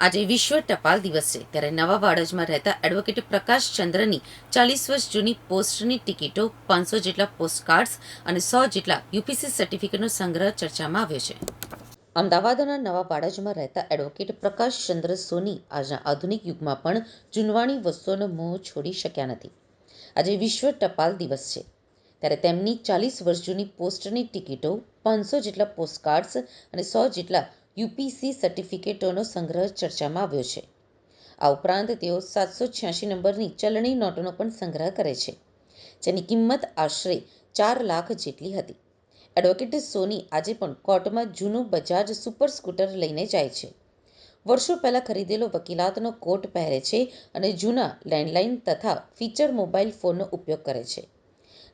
આજે વિશ્વ ટપાલ દિવસ છે. ત્યારે નવા વાડજમાં રહેતા એડવોકેટ પ્રકાશ ચંદ્રની ચાલીસ વર્ષ જૂની પોસ્ટની ટિકિટો પાંચસો જેટલા પોસ્ટકાર્ડ્સ અને સો જેટલા યુપીસી સર્ટિફિકેટનો સંગ્રહ ચર્ચામાં આવ્યો છે. અમદાવાદના નવા વાડજમાં રહેતા એડવોકેટ પ્રકાશ ચંદ્ર સોની આજના આધુનિક યુગમાં પણ જૂનવાણી વસ્તુઓનો મોહ છોડી શક્યા નથી. આજે વિશ્વ ટપાલ દિવસ છે. ત્યારે તેમની ચાલીસ વર્ષ જૂની પોસ્ટની ટિકિટો પાંચસો જેટલા પોસ્ટકાર્ડ્સ અને સો જેટલા યુપીસી સર્ટિફિકેટોનો સંગ્રહ ચર્ચામાં આવ્યો છે. આ ઉપરાંત તેઓ સાતસો છ્યાસી નંબરની ચલણી નોટોનો પણ સંગ્રહ કરે છે, જેની કિંમત આશરે ચાર લાખ જેટલી હતી. એડવોકેટ સોની આજે પણ કોર્ટમાં જૂનું બજાજ સુપર સ્કૂટર લઈને જાય છે. વર્ષો પહેલાં ખરીદેલો વકીલાતનો કોટ પહેરે છે અને જૂના લેન્ડલાઇન તથા ફીચર મોબાઈલ ફોનનો ઉપયોગ કરે છે.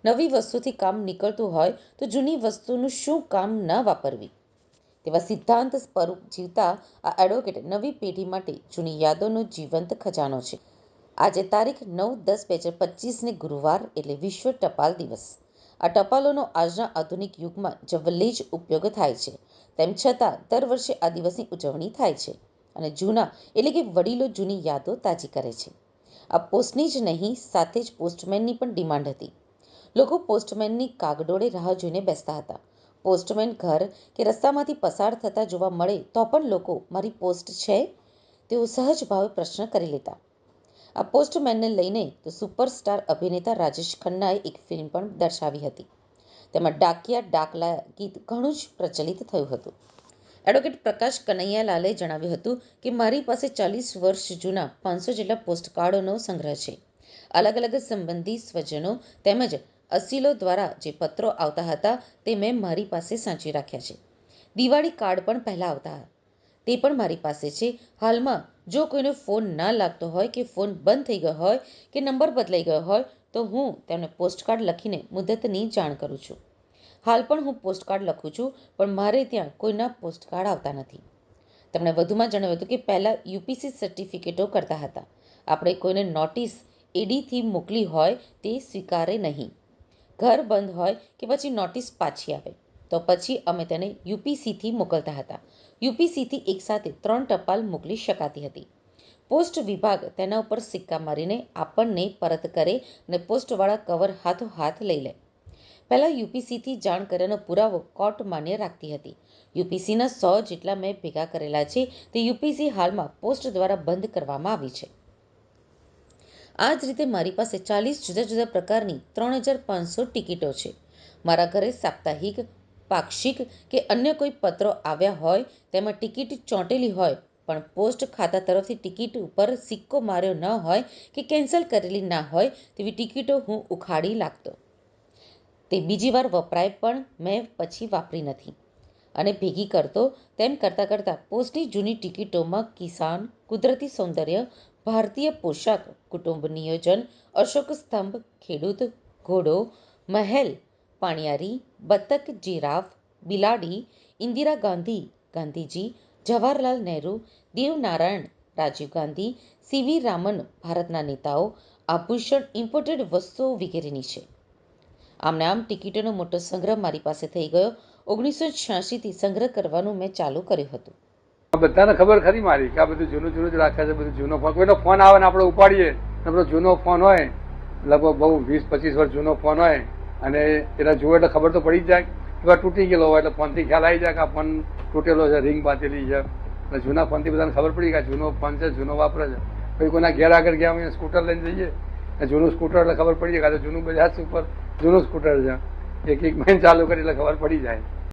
નવી વસ્તુથી કામ નીકળતું હોય તો જૂની વસ્તુનું શું કામ ન વાપરવી? તેવા સિદ્ધાંત સ્વરૂપ જીવતા આ એડવોકેટ નવી પેઢી માટે જૂની યાદોનો જીવંત ખજાનો છે. આજે તારીખ નવ દસ બે હજાર પચીસને ગુરુવાર એટલે વિશ્વ ટપાલ દિવસ. આ ટપાલોનો આજના આધુનિક યુગમાં જવલ્લે જ ઉપયોગ થાય છે. તેમ છતાં, દર વર્ષે આ દિવસની ઉજવણી થાય છે અને જૂના એટલે કે વડીલો જૂની યાદો તાજી કરે છે. આ પોસ્ટની જ નહીં, સાથે જ પોસ્ટમેનની પણ ડિમાન્ડ હતી. લોકો પોસ્ટમેનની કાગડોળે રાહ જોઈને બેસતા હતા. પોસ્ટમેન ઘર કે રસ્તામાંથી પસાર થતા જોવા મળે તો પણ લોકો, મારી પોસ્ટ છે? તેઓ સહજ ભાવે પ્રશ્ન કરી લેતા. આ પોસ્ટમેનને લઈને તો સુપરસ્ટાર અભિનેતા રાજેશ ખન્નાએ એક ફિલ્મ પણ દર્શાવી હતી. તેમાં ડાકિયા ડાકલા ગીત ઘણું જ પ્રચલિત થયું હતું. એડવોકેટ પ્રકાશ કનૈયાલાલે જણાવ્યું હતું કે, મારી પાસે ચાલીસ વર્ષ જૂના પાંચસો જેટલા પોસ્ટકાર્ડોનો સંગ્રહ છે. અલગ અલગ સંબંધી સ્વજનો તેમજ અસીલો દ્વારા જે પત્રો આવતા હતા તે મેં મારી પાસે સાચવી રાખ્યા છે. દિવાળી કાર્ડ પણ પહેલાં આવતા તે પણ મારી પાસે છે. હાલમાં, જો કોઈનો ફોન ના લાગતો હોય કે ફોન બંધ થઈ ગયો હોય કે નંબર બદલાઈ ગયો હોય, તો હું તેમને પોસ્ટકાર્ડ લખીને મુદતની જાણ કરું છું. હાલ પણ હું પોસ્ટકાર્ડ લખું છું, પણ મારે ત્યાં કોઈના પોસ્ટકાર્ડ આવતા નથી. તેમણે વધુમાં જણાવ્યું હતું કે પહેલાં યુપીસી સર્ટિફિકેટો કરતા હતા. આપણે કોઈને નોટિસ એડીથી મોકલી હોય તે સ્વીકારે નહીં. ઘર બંધ હોય કે પછી નોટિસ પાછી આવે, તો પછી અમે તેને યુપીસીથી મોકલતા હતા. યુપીસીથી એકસાથે ત્રણ ટપાલ મોકલી શકાતી હતી. પોસ્ટ વિભાગ તેના ઉપર સિક્કા મારીને આપણને પરત કરે અને પોસ્ટવાળા કવર હાથોહાથ લઈ લે. પહેલાં યુપીસીથી જાણ કર્યાનો પુરાવો કોર્ટ માન્ય રાખતી હતી. યુપીસીના સો જેટલા મેં ભેગા કરેલા છે તે યુપીસી હાલમાં પોસ્ટ દ્વારા બંધ કરવામાં આવી છે. આ જ રીતે મારી પાસે ચાલીસ જુદા જુદા પ્રકારની ત્રણ હજાર પાંચસો ટિકિટો છે. મારા ઘરે સાપ્તાહિક, પાક્ષિક કે અન્ય કોઈ પત્રો આવ્યા હોય, તેમાં ટિકિટ ચોંટેલી હોય, પણ પોસ્ટ ખાતા તરફથી ટિકિટ ઉપર સિક્કો માર્યો ન હોય કે કેન્સલ કરેલી ના હોય, તેવી ટિકિટો હું ઉખાડી લાગતો. તે બીજી વાર વપરાય પણ મેં પછી વાપરી નથી. અને ભેગી કરતો તેમ કરતાં કરતાં પોસ્ટની જૂની ટિકિટોમાં કિસાન, કુદરતી સૌંદર્ય ભારતીય પોશાક કુટુંબ નિયોજન, અશોક સ્તંભ, ખેડૂત, ઘોડો, મહેલ, પાણિયારી, બતક, જીરાફ, બિલાડી, ઇન્દિરા ગાંધી, ગાંધીજી, જવાહરલાલ નહેરુ, દેવનારાયણ, રાજીવ ગાંધી, સીવી રામન, ભારતના નેતાઓ, આભૂષણ ઇમ્પોર્ટેડ વસ્તુઓ વગેરેની છે. આમને આમ ટિકિટોનો મોટો સંગ્રહ મારી પાસે થઈ ગયો. ઓગણીસો છ્યાસીથી સંગ્રહ કરવાનું મેં ચાલુ કર્યું હતું. બધાને ખબર ખરી મારી કે આ બધું જૂનું જૂનું જ રાખે છે, બધું જૂનો ફોન કોઈનો ફોન આવે ને આપણે ઉપાડીએ આપણો જૂનો ફોન હોય, લગભગ બહુ વીસ, પચીસ વર્ષ જૂનો ફોન હોય, અને એના જુઓ એટલે ખબર તો પડી જ જાય. એવા તૂટી ગયેલો હોય એટલે ફોનથી ખ્યાલ આવી જાય કે આ ફોન તૂટેલો છે રિંગ બાંધેલી છે. એટલે જૂના ફોનથી બધાને ખબર પડી કે જૂનો ફોન છે, જૂનો વાપરે છે. કોઈ કોઈના ઘેર આગળ ગયા હોય, સ્કૂટર લઈને જઈએ અને જૂનું સ્કૂટર એટલે ખબર પડી જાય કે જૂનું બજાજ ઉપર જૂનું સ્કૂટર છે. એક એક મહિને ચાલુ કરી એટલે ખબર પડી જાય.